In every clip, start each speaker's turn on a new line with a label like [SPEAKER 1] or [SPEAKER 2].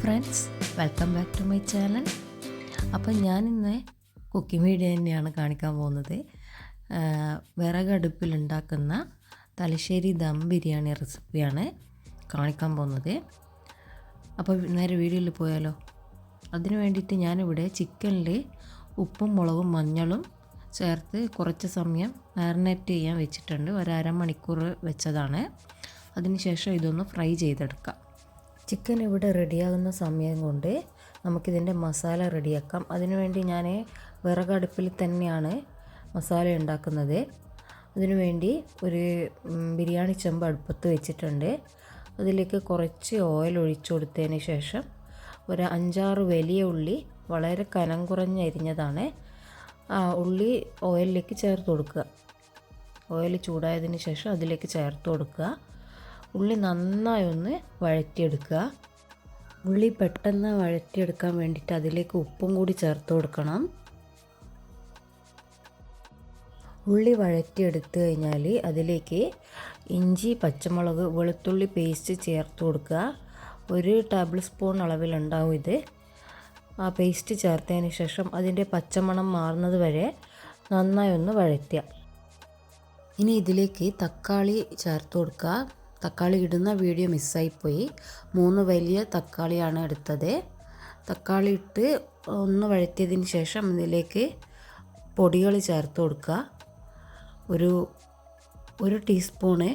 [SPEAKER 1] Friends welcome back to my channel അപ്പം ഞാൻ ഇന്ന് കുക്കിംഗ് വീഡിയോ തന്നെയാണ് കാണിക്കാൻ പോകുന്നത്. വിറകടുപ്പിലുണ്ടാക്കുന്ന തലശ്ശേരി ദം ബിരിയാണി റെസിപ്പിയാണ് കാണിക്കാൻ പോകുന്നത്. അപ്പോൾ നേരെ വീഡിയോയിൽ പോയാലോ? അതിന് വേണ്ടിയിട്ട് ഞാനിവിടെ ചിക്കനിൽ ഉപ്പും മുളകും മഞ്ഞളും ചേർത്ത് കുറച്ച് സമയം മാരിനേറ്റ് ചെയ്യാൻ വെച്ചിട്ടുണ്ട്. ഒരു അരമണിക്കൂർ വെച്ചതാണ് അതിനുശേഷം ഇതൊന്ന് ഫ്രൈ ചെയ്തെടുക്കാം. ചിക്കൻ ഇവിടെ റെഡിയാകുന്ന സമയം കൊണ്ട് നമുക്കിതിന്റെ മസാല റെഡിയാക്കാം. അതിനുവേണ്ടി ഞാൻ വിറകടുപ്പിൽ തന്നെയാണ് മസാല ഉണ്ടാക്കുന്നത്. അതിനുവേണ്ടി ഒരു ബിരിയാണി ചെമ്പ് അടുപ്പത്ത് വെച്ചിട്ടുണ്ട്. അതിലേക്ക് കുറച്ച് ഓയിൽ ഒഴിച്ചു കൊടുത്തതിന് ശേഷം ഒരു അഞ്ചാറ് വലിയ ഉള്ളി വളരെ കനം കുറഞ്ഞ് അരിഞ്ഞതാണ്. ആ ഉള്ളി ഓയിലിലേക്ക് ചേർത്ത് കൊടുക്കുക. ഓയിൽ ചൂടായതിന് ശേഷം അതിലേക്ക് ചേർത്ത് കൊടുക്കുക. ഉള്ളി നന്നായി ഒന്ന് വഴറ്റിയെടുക്കുക. ഉള്ളി പെട്ടെന്ന് വഴറ്റിയെടുക്കാൻ വേണ്ടിയിട്ട് അതിലേക്ക് ഉപ്പും കൂടി ചേർത്ത് കൊടുക്കണം. ഉള്ളി വഴറ്റിയെടുത്ത് കഴിഞ്ഞാൽ അതിലേക്ക് ഇഞ്ചി പച്ചമുളക് വെളുത്തുള്ളി പേസ്റ്റ് ചേർത്ത് കൊടുക്കുക. ഒരു ടേബിൾ സ്പൂൺ അളവിലുണ്ടാവും ഇത്. ആ പേസ്റ്റ് ചേർത്തതിന് ശേഷം അതിന്റെ പച്ചമണം മാറുന്നത് വരെ നന്നായി ഒന്ന് വഴറ്റുക. ഇനി ഇതിലേക്ക് തക്കാളി ചേർത്ത് കൊടുക്കുക. തക്കാളി ഇടുന്ന വീഡിയോ മിസ്സായിപ്പോയി മൂന്ന് വലിയ തക്കാളിയാണ് എടുത്തത്. തക്കാളി ഇട്ട് ഒന്ന് വഴറ്റിയതിന് ശേഷം ഇതിലേക്ക് പൊടികൾ ചേർത്ത് കൊടുക്കുക. ഒരു ഒരു ടീസ്പൂണ്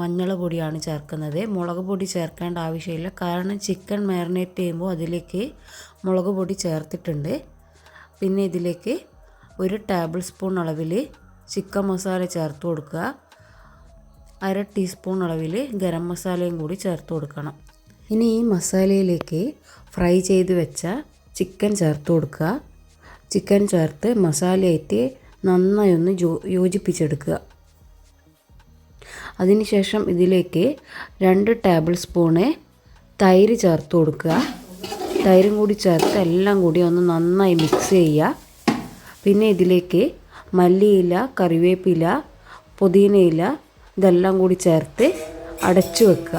[SPEAKER 1] മഞ്ഞൾ പൊടിയാണ് ചേർക്കുന്നത്. മുളക് പൊടി ചേർക്കേണ്ട ആവശ്യമില്ല. കാരണം ചിക്കൻ മാരിനേറ്റ് ചെയ്യുമ്പോൾ അതിലേക്ക് മുളക് പൊടി ചേർത്തിട്ടുണ്ട്. പിന്നെ ഇതിലേക്ക് ഒരു ടേബിൾ സ്പൂൺ അളവിൽ ചിക്കൻ മസാല ചേർത്ത് കൊടുക്കുക. അര ടീസ്പൂൺ അളവിൽ ഗരം മസാലയും കൂടി ചേർത്ത് കൊടുക്കണം. ഇനി ഈ മസാലയിലേക്ക് ഫ്രൈ ചെയ്ത് വെച്ച ചിക്കൻ ചേർത്ത് കൊടുക്കുക. ചിക്കൻ ചേർത്ത് മസാലയായിട്ട് നന്നായി ഒന്ന് ജോ യോജിപ്പിച്ചെടുക്കുക. അതിനുശേഷം ഇതിലേക്ക് രണ്ട് ടേബിൾ സ്പൂണ് തൈര് ചേർത്ത് കൊടുക്കുക. തൈരും കൂടി ചേർത്ത് എല്ലാം കൂടി ഒന്ന് നന്നായി മിക്സ് ചെയ്യുക. പിന്നെ ഇതിലേക്ക് മല്ലിയില കറിവേപ്പില പുതിനയില ഇതെല്ലാം കൂടി ചേർത്ത് അടച്ചു വെക്കുക.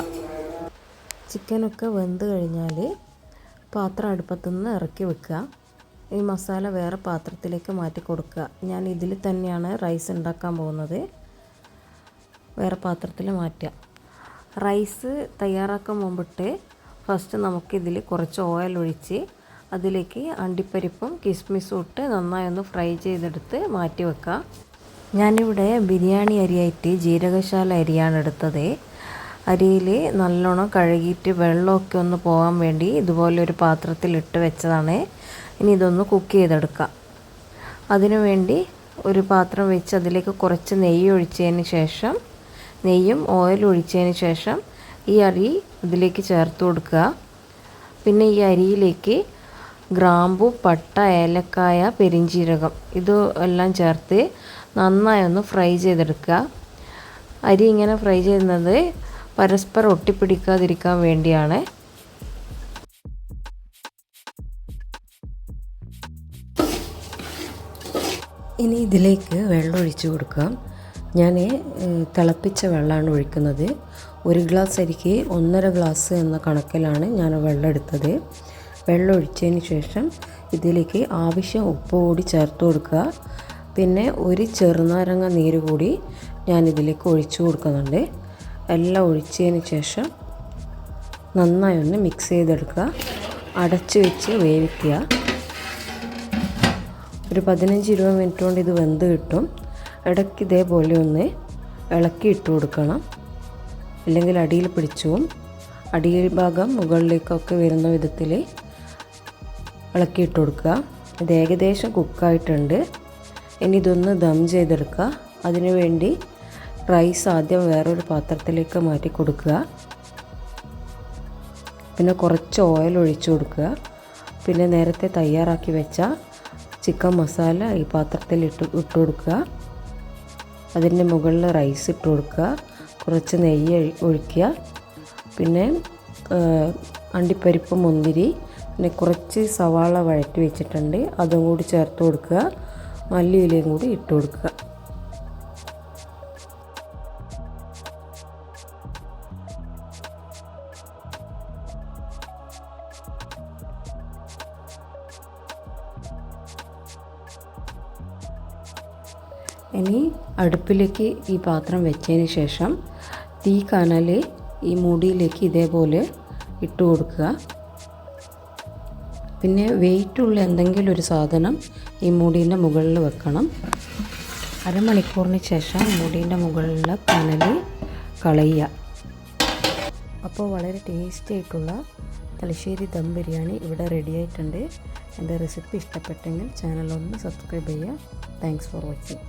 [SPEAKER 1] ചിക്കനൊക്കെ വെന്ത് കഴിഞ്ഞാൽ പാത്രം അടുപ്പത്തുനിന്ന് ഇറക്കി വെക്കുക. ഈ മസാല വേറെ പാത്രത്തിലേക്ക് മാറ്റി കൊടുക്കുക. ഞാൻ ഇതിൽ തന്നെയാണ് റൈസ് ഉണ്ടാക്കാൻ പോകുന്നത്. വേറെ പാത്രത്തിൽ മാറ്റുക. റൈസ് തയ്യാറാക്കാൻ മുമ്പിട്ട് ഫസ്റ്റ് നമുക്കിതിൽ കുറച്ച് ഓയിൽ ഒഴിച്ച് അതിലേക്ക് അണ്ടിപ്പരിപ്പും കിസ്മിസും ഇട്ട് നന്നായി ഒന്ന് ഫ്രൈ ചെയ്തെടുത്ത് മാറ്റി വെക്കാം ഞാനിവിടെ ബിരിയാണി അരിയായിട്ട് ജീരകശാല അരിയാണ് എടുത്തത്. അരിയിൽ നല്ലോണം കഴുകിയിട്ട് വെള്ളമൊക്കെ ഒന്ന് പോകാൻ വേണ്ടി ഇതുപോലെ ഒരു പാത്രത്തിൽ ഇട്ട് വെച്ചതാണ്. ഇനി ഇതൊന്ന് കുക്ക് ചെയ്തെടുക്കാം. അതിനു വേണ്ടി ഒരു പാത്രം വെച്ച് അതിലേക്ക് കുറച്ച് നെയ്യ് ഒഴിച്ചതിന് ശേഷം നെയ്യും ഓയിൽ ഒഴിച്ചതിന് ശേഷം ഈ അരി ഇതിലേക്ക് ചേർത്ത് കൊടുക്കുക. പിന്നെ ഈ അരിയിലേക്ക് ഗ്രാമ്പു പട്ട ഏലക്കായ പെരിഞ്ചീരകം. ഇത് എല്ലാം ചേർത്ത് നന്നായി ഒന്ന് ഫ്രൈ ചെയ്തെടുക്കുക. അരി ഇങ്ങനെ ഫ്രൈ ചെയ്യുന്നത് പരസ്പരം ഒട്ടിപ്പിടിക്കാതിരിക്കാൻ വേണ്ടിയാണ്. ഇനി ഇതിലേക്ക് വെള്ളം ഒഴിച്ചു കൊടുക്കാം. ഞാൻ തിളപ്പിച്ച വെള്ളമാണ് ഒഴിക്കുന്നത്. ഒരു ഗ്ലാസ് അരിക്ക് ഒന്നര ഗ്ലാസ് എന്ന കണക്കിലാണ് ഞാൻ വെള്ളം എടുത്തത്. വെള്ളം ഒഴിച്ചതിന് ശേഷം ഇതിലേക്ക് ആവശ്യം ഉപ്പ് കൂടി ചേർത്ത് കൊടുക്കുക. പിന്നെ ഒരു ചെറുനാരങ്ങ നീര് കൂടി ഞാൻ ഇതിലേക്ക് ഒഴിച്ചു കൊടുക്കുന്നുണ്ട്. എല്ലാം ഒഴിച്ചതിന് ശേഷം നന്നായി ഒന്ന് മിക്സ് ചെയ്തെടുക്കുക. അടച്ചു വെച്ച് വേവിക്കുക. ഒരു പതിനഞ്ച് ഇരുപത് മിനിറ്റ് കൊണ്ട് ഇത് വെന്ത് കിട്ടും. ഇടയ്ക്ക് ഇതേപോലെ ഒന്ന് ഇളക്കി ഇട്ട് കൊടുക്കണം. അല്ലെങ്കിൽ അടിയിൽ പിടിച്ചു അടിയിൽ ഭാഗം മുകളിലേക്കൊക്കെ വരുന്ന വിധത്തിൽ ഇളക്കി ഇട്ട് കൊടുക്കുക. ഇത് ഏകദേശം കുക്കായിട്ടുണ്ട്. ഇനി ഇതൊന്ന് ദം ചെയ്തെടുക്കുക. അതിനുവേണ്ടി റൈസ് ആദ്യം വേറൊരു പാത്രത്തിലേക്ക് മാറ്റി കൊടുക്കുക. പിന്നെ കുറച്ച് ഓയിൽ ഒഴിച്ചു കൊടുക്കുക. പിന്നെ നേരത്തെ തയ്യാറാക്കി വെച്ച ചിക്കൻ മസാല ഈ പാത്രത്തിൽ ഇട്ട് ഇട്ട് കൊടുക്കുക. അതിന്റെ മുകളിൽ റൈസ് ഇട്ട് കൊടുക്കുക. കുറച്ച് നെയ്യ് ഒഴിക്കുക. പിന്നെ അണ്ടിപ്പരിപ്പ് മുന്തിരി പിന്നെ കുറച്ച് സവാള വഴറ്റി വെച്ചിട്ടുണ്ട്. അതും കൂടി ചേർത്ത് കൊടുക്കുക. മല്ലിയിലയും കൂടി ഇട്ട് കൊടുക്കുക. ഇനി അടുപ്പിലേക്ക് ഈ പാത്രം വെച്ചതിന് ശേഷം തീ കനൽ ഈ മുടിയിലേക്ക് ഇതേപോലെ ഇട്ട് കൊടുക്കുക. പിന്നെ വെയിറ്റുള്ള എന്തെങ്കിലും ഒരു സാധനം ഈ മുടീന്റെ മുകളിൽ വെക്കണം. അരമണിക്കൂറിന് ശേഷം മുടീന്റെ മുകളിലുള്ള കനൽ കളയുക. അപ്പോൾ വളരെ ടേസ്റ്റി ആയിട്ടുള്ള തലശ്ശേരി ദം ബിരിയാണി ഇവിടെ റെഡി ആയിട്ടുണ്ട്. എന്റെ റെസിപ്പി ഇഷ്ടപ്പെട്ടെങ്കിൽ ചാനലൊന്ന് സബ്സ്ക്രൈബ് ചെയ്യുക. Thanks for watching